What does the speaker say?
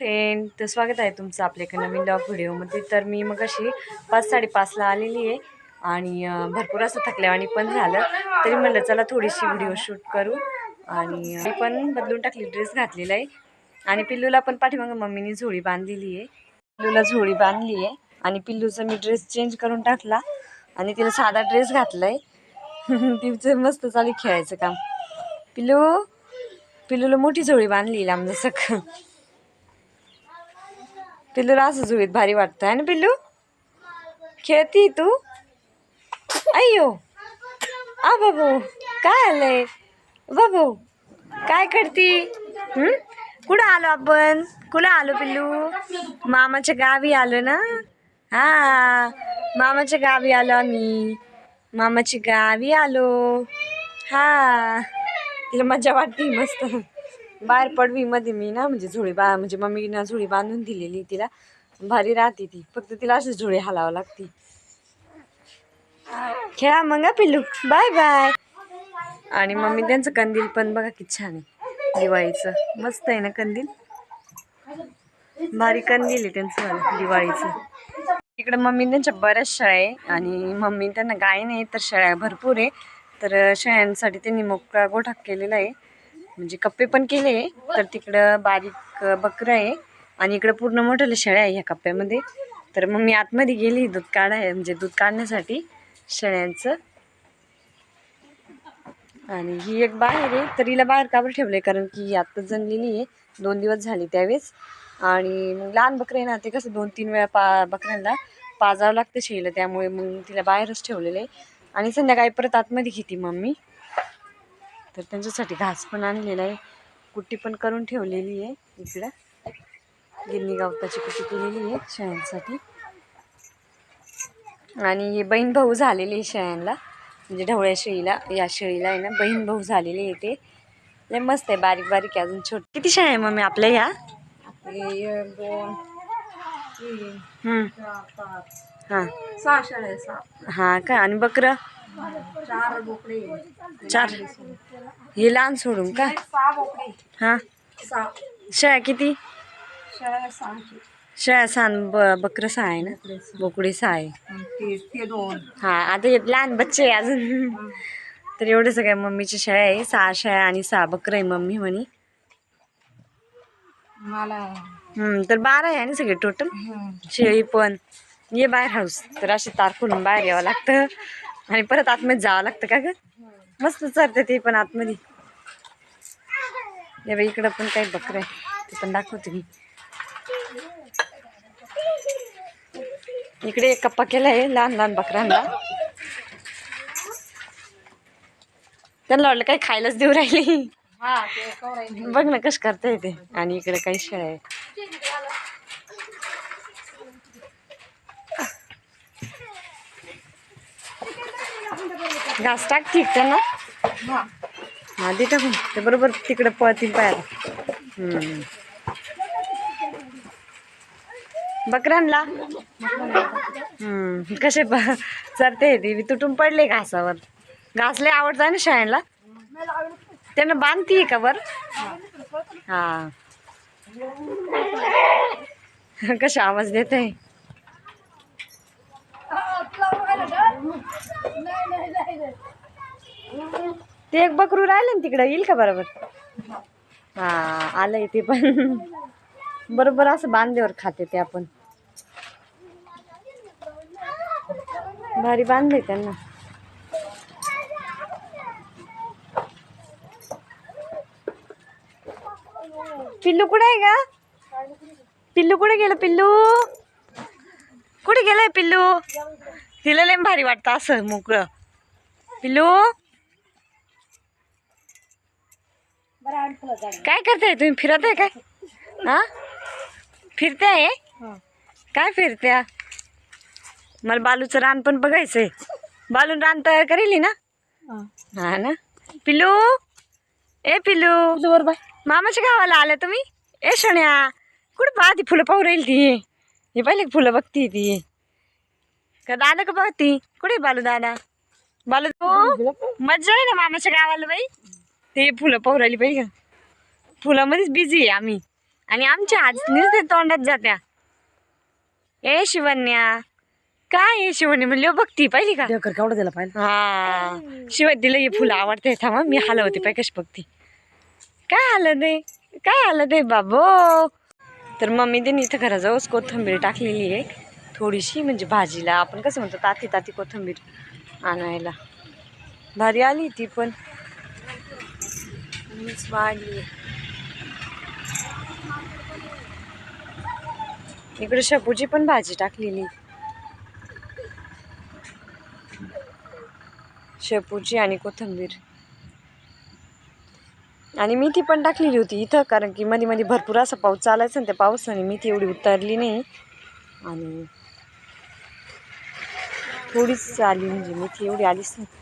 Friend तर स्वागत आहे तुमचं आपल्या एका नवीन ब्लॉग व्हिडिओमध्ये तर मी मग अशी पाच साडेपाचला आलेली आहे आणि भरपूर असं थकल्यावाणी पण झालं. तरी म्हणलं चला थोडीशी व्हिडिओ शूट करू. आणि मी पण बदलून टाकली ड्रेस घातलेला आहे. आणि पिल्लूला पण पाठीमागं मम्मीने झोळी बांधलेली आहे. पिल्लूला झोळी बांधली आहे. आणि पिल्लूचा मी ड्रेस चेंज करून टाकला. आणि तिला साधा ड्रेस घातला आहे तिचं मस्त चालू खेळायचं काम. पिल्लू पिल्लूला मोठी झोळी बांधली लांब जसं. पिल्लूला असं झुळीत भारी वाटतं आहे ना पिल्लू? खेळती तू? अय्यो. आ बाबू काय आलंय? बाबू काय करती? कुठं आलो आपण? कुठं आलो पिल्लू? मामाच्या गावी आलो ना? हा. मामाच्या गावी आलो आम्ही. मामाच्या गावी आलो. हा. तिला मजा वाटते मस्त. बाहेर पडवीमध्ये मी ना म्हणजे झोळी बा म्हणजे मम्मीनं झोळी बांधून दिलेली तिला. भारी राहते ती. फक्त तिला अशीच झोळी हलावं लागते. खेळा मग पिल्लू. Bye bye. आणि मम्मी त्यांचं कंदील पण बघा किती छान आहे. दिवाळीचं. मस्त आहे ना कंदील? भारी कंदील आहे त्यांचं दिवाळीचं. इकडं मम्मी त्यांच्या बऱ्याच शाळा आहे आणि मम्मी त्यांना गाय नाही तर शाळा भरपूर आहे. तर शेळ्यांसाठी त्यांनी मोकळा गोठा केलेला आहे. म्हणजे कप्पे पण केले तर तिकडं बारीक बकरं आहे. आणि इकडं पूर्ण मोठ्याला शेळ्या आहे ह्या कप्प्यामध्ये. तर मग मी आतमध्ये गेली दूध काढाय म्हणजे दूध काढण्यासाठी शेळ्यांचं. आणि ही एक बाहेर आहे तर हिला बाहेर काबर ठेवलं आहे कारण की आत्ता जणलेली आहे. दोन दिवस झाले त्यावेळेस. आणि मग लहान बकरे आहे ना ते कसं दोन तीन वेळा पा बकऱ्यांना पाजावं लागतं शेळीला त्यामुळे मग तिला बाहेरच ठेवलेलं आहे. आणि संध्याकाळी परत आतमध्ये घेते मम्मी. तर त्यांच्यासाठी घास पण आणलेला आहे. कुट्टी पण करून ठेवलेली आहे इकडं. गिरणी गावताची कुट्टी केलेली आहे शेळ्यांसाठी. आणि हे बहीण भाऊ झालेले आहे शेळ्यांना म्हणजे ढवळ्या शेळीला या शेळीला आहे ना बहीण भाऊ झालेले आहे ते. लय मस्त आहे बारीक बारीक आहे अजून छोट. किती शेळ्या आहे मम्मी आपल्या ह्या? दोन हां. सहा शाळे सहा. हां का? आणि बकरं? चार बोकडे चार. हे लहान सोडून का? सहा बोकडे. हां? सहा. शेळ्या किती? शाळा सहाशे शेळ्या सहा ब बकरं सहा आहे ना? बोकडी सहा आहे. ते दोन. हा आता हे लहान बच्चे आहे अजून. तर एवढं सगळ्या मम्मीच्या शेळ्या आहे. सहा शेळ्या आणि सहा बकरं आहे मम्मी म्हणे. मला हम्म, तर बारा आहे आणि सगळे टोटल शेळी पण. ये बाहेर हाऊस तर असे तार खोलून बाहेर यावं लागतं. आणि परत आतमध्ये जावं लागतं का ग? मस्त चरते ते पण आतमध्ये. हे बाई इकडं पण काही बकरं आहे. ते पण दाखवते मी. इकडे एक कप्पा केला आहे लहान लहान बकरांना. त्यांना वाटलं काही खायलाच देऊ राहिली. बघ ना कसं करता येते. आणि इकडे काही शेळ्या आहे घास टाक ठीक त्यांना ना हा दे टाकून. ते बरोबर तिकडे पळतील पायाला. बकऱ्यांना? हम्म. कसे ब चरते ती तुटून पडले घासावर. घास लय आवडतं ना शाळेला. त्यांना बांधतीये का बर हा. कशा आवाज देत आहे ते एक बकरू राहिलं ना तिकडं येईल का बरोबर? हा आलंय ते पण. बरोबर असं बांधल्यावर खाते ते आपण. भारी बांधले त्यांना. पिल्लू कुठे आहे का पिल्लू कुठे गेलं पिल्लू? कुठे गेलंय पिल्लू? तिला लय भारी वाटतं असं मोकळं. पिल्लू? काय करताय? तुम्ही फिरत आहे काय? हा? फिरते आहे काय फिरत्या? मला बालूचं रान पण बघायचंय. बालून रान तयार करेल ना? हा. ना? पिल्लू? ए पिल्लू. बाय. मामाच्या गावाला आल्या तुम्ही? ए शण्या कुठे पाहती फुलं पाहू राहील ती? हे पहिले फुलं बघती ती? का दादा का बघती? कुठे बालू दादा? बालू मज्जा आहे ना मामाच्या गावाला बाई? ते फुलं पाहू राहिली बाई का फुलामध्येच बिझी आहे आम्ही. आणि आमच्या आज तोंडात जात्या. ए शिवन्या काय आहे शिवन्या म्हणली? "ओ, बघती पाहिली का? केवढं दिला पाहिजे हा. शिवाय तिला हे फुलं आवडते थांबा मी हलवते. पाय कशी बघते. काय आलं ते काय आलं ते बाबो? तर मम्मी त्यांनी इथं घराजवळच कोथिंबीर टाकलेली आहे. थोडीशी म्हणजे भाजीला. आपण कसं म्हणतो ताती ताती कोथिंबीर आणायला. भारी आली ती पण. मीच वाढली इकडे शेपूची पण भाजी टाकलेली. शेपूची आणि कोथिंबीर. आणि मेथी पण टाकलेली होती इथं कारण की मध्ये मध्ये भरपूर असा पाऊस चालायचा ना त्या पावसाने मेथी एवढी उतरली नाही. आणि थोडीच आली म्हणजे मेथी एवढी आलीच नाही